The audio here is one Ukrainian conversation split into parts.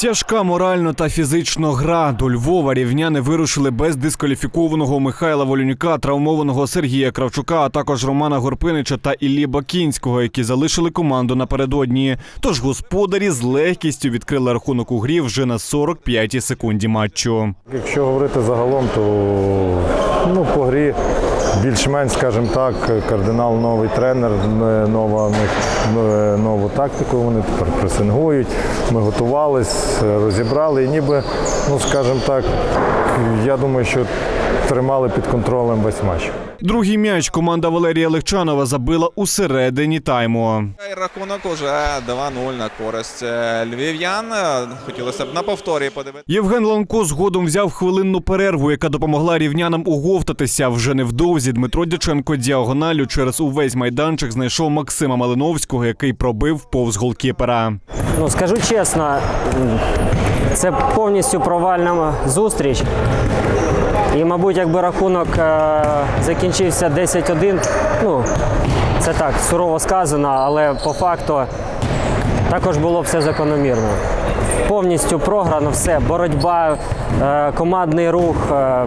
Тяжка морально та фізично гра. До Львова рівняни вирушили без дискваліфікованого Михайла Волюніка, травмованого Сергія Кравчука, а також Романа Горпинича та Іллі Бакінського, які залишили команду напередодні. Тож господарі з легкістю відкрили рахунок у грі вже на 45-й секунді матчу. Якщо говорити загалом, то ну, по грі більш-менш, скажімо так, кардинал новий тренер, е, нова, е, нову тактику вони тепер пресингують. Ми готувались, розібрали і ніби, ну скажімо так, я думаю, що тримали під контролем весь матч. Другий м'яч команда Валерія Легчанова забила у середині тайму. Рахунок уже 2-0 на користь е, львів'ян. Хотілося б на повторі подивитися. Євген Ланко згодом взяв хвилинну перерву, яка допомогла рівнянам уговтатися. Вже невдовзі Дмитро Дяченко діагоналю через увесь майданчик знайшов Максима Малиновського, який пробив повз голкіпера. Ну, скажу чесно, це повністю провальна зустріч. І, мабуть, якби рахунок е, закінчився 10-1, ну, це так, сурово сказано, але по факту також було все закономірно. Повністю програно все. Боротьба, е, командний рух, е,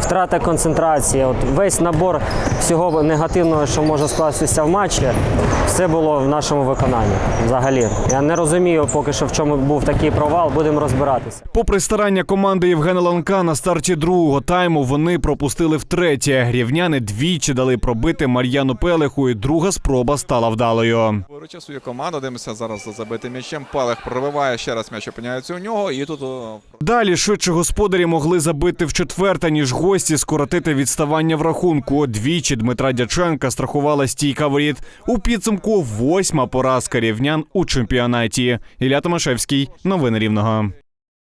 втрата концентрації. От весь набор всього негативного, що може скластися в матчі, все було в нашому виконанні. Взагалі. Я не розумію поки що, в чому був такий провал, будемо розбиратися. Попри старання команди Євгена Ланка на старті другого тайму, вони пропустили втретє. Рівняни двічі дали пробити Мар'яну Пелеху, і друга спроба стала вдалою. Виручив свою команду, дивимося зараз за забитим м'ячем. Палех пробиває, ще раз м'яч опиняється у нього. І тут Далі швидше господарі могли забити в четверте, ніж гості скоротити відставання в рахунку. Двічі Дмитра Дяченка страхувала стійка воріт. У підсумку восьма поразка рівнян у чемпіонаті. Ілля Томашевський. Новини Рівного.